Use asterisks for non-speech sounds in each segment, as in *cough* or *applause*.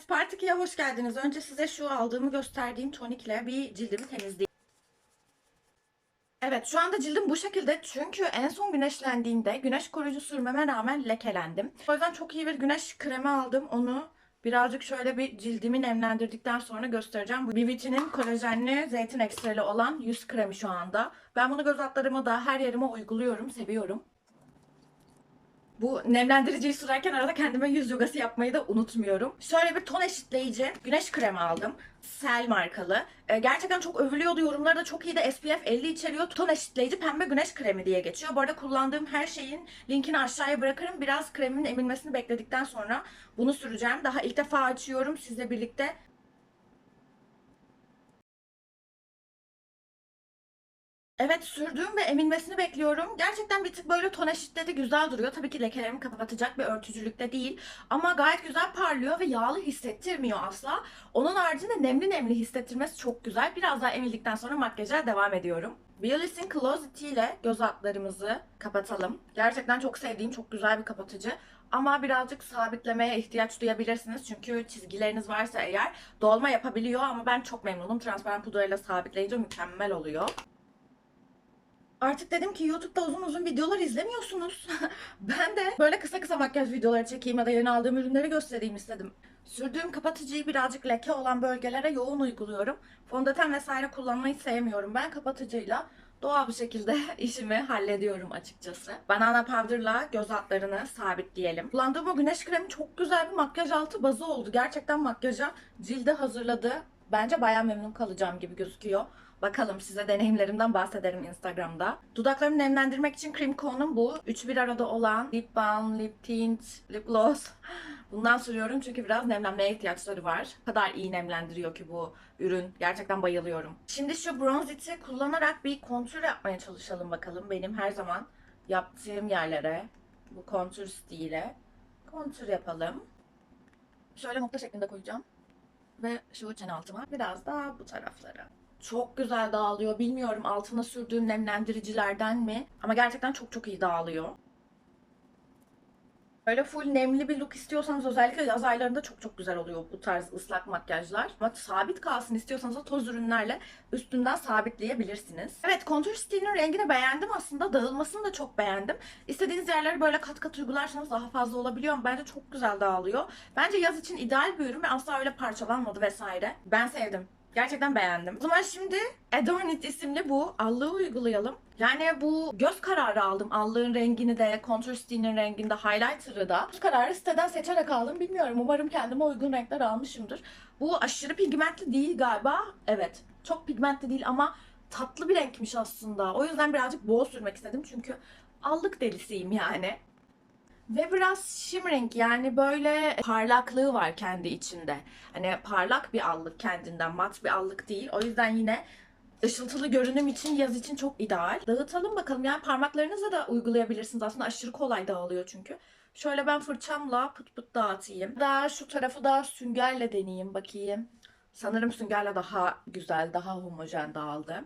Evet Part 2'ye hoş geldiniz. Önce size şu aldığımı gösterdiğim tonikle bir cildimi temizleyeyim. Evet şu anda cildim bu şekilde çünkü en son güneşlendiğinde güneş koruyucu sürmeme rağmen lekelendim. O yüzden çok iyi bir güneş kremi aldım. Onu birazcık şöyle bir cildimi nemlendirdikten sonra göstereceğim. Bu BBT'nin kolajenli zeytin ekstreli olan yüz kremi şu anda. Ben bunu göz altlarıma da her yerime uyguluyorum. Seviyorum. Bu nemlendiriciyi sürerken arada kendime yüz yogası yapmayı da unutmuyorum. Şöyle bir ton eşitleyici güneş kremi aldım. Sel markalı. Ee, gerçekten çok övülüyordu. Yorumları da çok iyi de SPF 50 içeriyor. Ton eşitleyici pembe güneş kremi diye geçiyor. Bu arada kullandığım her şeyin linkini aşağıya bırakırım. Biraz kremin emilmesini bekledikten sonra bunu süreceğim. Daha ilk defa açıyorum sizle birlikte. Evet sürdüğüm ve emilmesini bekliyorum. Gerçekten bir tık böyle ton eşitledi güzel duruyor. Tabii ki lekelerimi kapatacak bir örtücülükte değil. Ama gayet güzel parlıyor ve yağlı hissettirmiyor asla. Onun haricinde nemli nemli hissettirmesi çok güzel. Biraz daha emildikten sonra makyaja devam ediyorum. Biolis'in Closity ile göz altlarımızı kapatalım. Gerçekten çok sevdiğim çok güzel bir kapatıcı. Ama birazcık sabitlemeye ihtiyaç duyabilirsiniz. Çünkü çizgileriniz varsa eğer dolma yapabiliyor ama ben çok memnunum. Transparan pudrayla sabitleyince mükemmel oluyor. Artık dedim ki YouTube'da uzun uzun videolar izlemiyorsunuz. *laughs* ben de böyle kısa kısa makyaj videoları çekeyim ya da yeni aldığım ürünleri göstereyim istedim. Sürdüğüm kapatıcıyı birazcık leke olan bölgelere yoğun uyguluyorum. Fondöten vesaire kullanmayı sevmiyorum. Ben kapatıcıyla doğal bir şekilde *laughs* işimi hallediyorum açıkçası. Banana powder'la göz altlarını sabitleyelim. Kullandığım o güneş kremi çok güzel bir makyaj altı bazı oldu. Gerçekten makyaja cilde hazırladı. Bence bayağı memnun kalacağım gibi gözüküyor. Bakalım size deneyimlerimden bahsederim Instagram'da. Dudaklarımı nemlendirmek için Cream Co'nun bu. Üç bir arada olan lip balm, lip tint, lip gloss. Bundan sürüyorum çünkü biraz nemlenmeye ihtiyaçları var. O kadar iyi nemlendiriyor ki bu ürün. Gerçekten bayılıyorum. Şimdi şu bronziti kullanarak bir kontür yapmaya çalışalım bakalım. Benim her zaman yaptığım yerlere bu kontür stiliyle kontür yapalım. Şöyle nokta şeklinde koyacağım. Ve şu çene altıma biraz daha bu taraflara. Çok güzel dağılıyor. Bilmiyorum altına sürdüğüm nemlendiricilerden mi? Ama gerçekten çok çok iyi dağılıyor. Böyle full nemli bir look istiyorsanız özellikle yaz aylarında çok çok güzel oluyor bu tarz ıslak makyajlar. Ama sabit kalsın istiyorsanız da toz ürünlerle üstünden sabitleyebilirsiniz. Evet kontür stilinin rengini beğendim aslında. Dağılmasını da çok beğendim. İstediğiniz yerleri böyle kat kat uygularsanız daha fazla olabiliyor ama bence çok güzel dağılıyor. Bence yaz için ideal bir ürün ve asla öyle parçalanmadı vesaire. Ben sevdim. Gerçekten beğendim. O zaman şimdi Adornit isimli bu allığı uygulayalım. Yani bu göz kararı aldım. Allığın rengini de, contour stilinin rengini de, highlighter'ı da. Göz kararı siteden seçerek aldım. Bilmiyorum. Umarım kendime uygun renkler almışımdır. Bu aşırı pigmentli değil galiba. Evet. Çok pigmentli değil ama tatlı bir renkmiş aslında. O yüzden birazcık bol sürmek istedim. Çünkü allık delisiyim yani. Ve biraz shimmering yani böyle parlaklığı var kendi içinde. Hani parlak bir allık kendinden mat bir allık değil. O yüzden yine ışıltılı görünüm için yaz için çok ideal. Dağıtalım bakalım yani parmaklarınızla da uygulayabilirsiniz. Aslında aşırı kolay dağılıyor çünkü. Şöyle ben fırçamla pıt pıt dağıtayım. Daha şu tarafı da süngerle deneyeyim bakayım. Sanırım süngerle daha güzel, daha homojen dağıldı.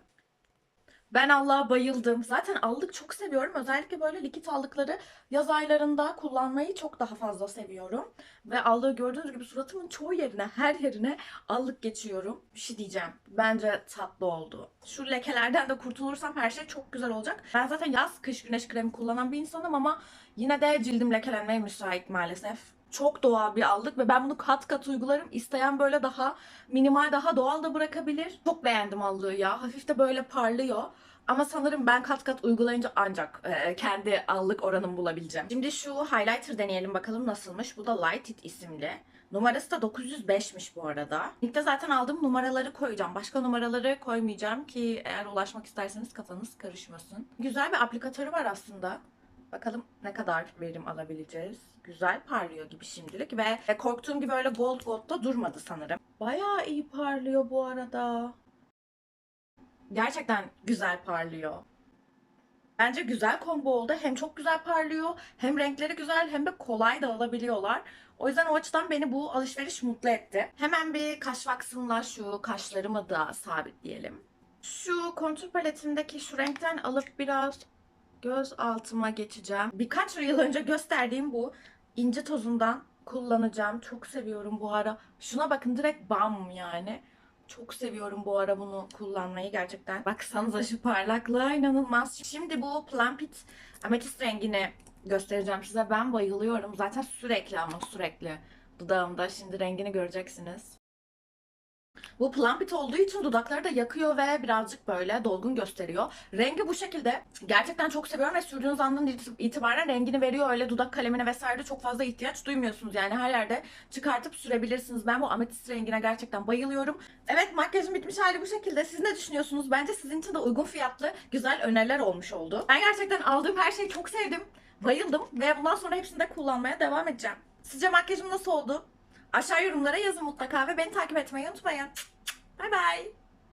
Ben Allah'a bayıldım. Zaten allık çok seviyorum. Özellikle böyle likit allıkları yaz aylarında kullanmayı çok daha fazla seviyorum. Ve allığı gördüğünüz gibi suratımın çoğu yerine, her yerine allık geçiyorum. Bir şey diyeceğim. Bence tatlı oldu. Şu lekelerden de kurtulursam her şey çok güzel olacak. Ben zaten yaz kış güneş kremi kullanan bir insanım ama yine de cildim lekelenmeye müsait maalesef çok doğal bir aldık ve ben bunu kat kat uygularım. İsteyen böyle daha minimal, daha doğal da bırakabilir. Çok beğendim allığı ya. Hafif de böyle parlıyor. Ama sanırım ben kat kat uygulayınca ancak e, kendi allık oranımı bulabileceğim. Şimdi şu highlighter deneyelim bakalım nasılmış. Bu da Light It isimli. Numarası da 905'miş bu arada. Linkte zaten aldığım numaraları koyacağım. Başka numaraları koymayacağım ki eğer ulaşmak isterseniz kafanız karışmasın. Güzel bir aplikatörü var aslında. Bakalım ne kadar verim alabileceğiz. Güzel parlıyor gibi şimdilik ve korktuğum gibi öyle gold gold da durmadı sanırım. Bayağı iyi parlıyor bu arada. Gerçekten güzel parlıyor. Bence güzel combo oldu. Hem çok güzel parlıyor, hem renkleri güzel, hem de kolay da alabiliyorlar. O yüzden o açıdan beni bu alışveriş mutlu etti. Hemen bir kaş vaksımla şu kaşlarımı da sabitleyelim. Şu kontür paletimdeki şu renkten alıp biraz göz altıma geçeceğim. Birkaç yıl önce gösterdiğim bu ince tozundan kullanacağım. Çok seviyorum bu ara. Şuna bakın direkt bam yani. Çok seviyorum bu ara bunu kullanmayı gerçekten. Baksanıza şu parlaklığa inanılmaz. Şimdi bu Plumpit ametist rengini göstereceğim size. Ben bayılıyorum. Zaten sürekli ama sürekli dudağımda. Şimdi rengini göreceksiniz. Bu Plumpit olduğu için dudakları da yakıyor ve birazcık böyle dolgun gösteriyor. Rengi bu şekilde. Gerçekten çok seviyorum ve sürdüğünüz andan it- itibaren rengini veriyor. Öyle dudak kalemine vesaire çok fazla ihtiyaç duymuyorsunuz. Yani her yerde çıkartıp sürebilirsiniz. Ben bu ametist rengine gerçekten bayılıyorum. Evet makyajım bitmiş hali bu şekilde. Siz ne düşünüyorsunuz? Bence sizin için de uygun fiyatlı güzel öneriler olmuş oldu. Ben gerçekten aldığım her şeyi çok sevdim. Bayıldım ve bundan sonra hepsini de kullanmaya devam edeceğim. Sizce makyajım nasıl oldu? Aşağı yorumlara yazın mutlaka ve beni takip etmeyi unutmayın. Bay bay.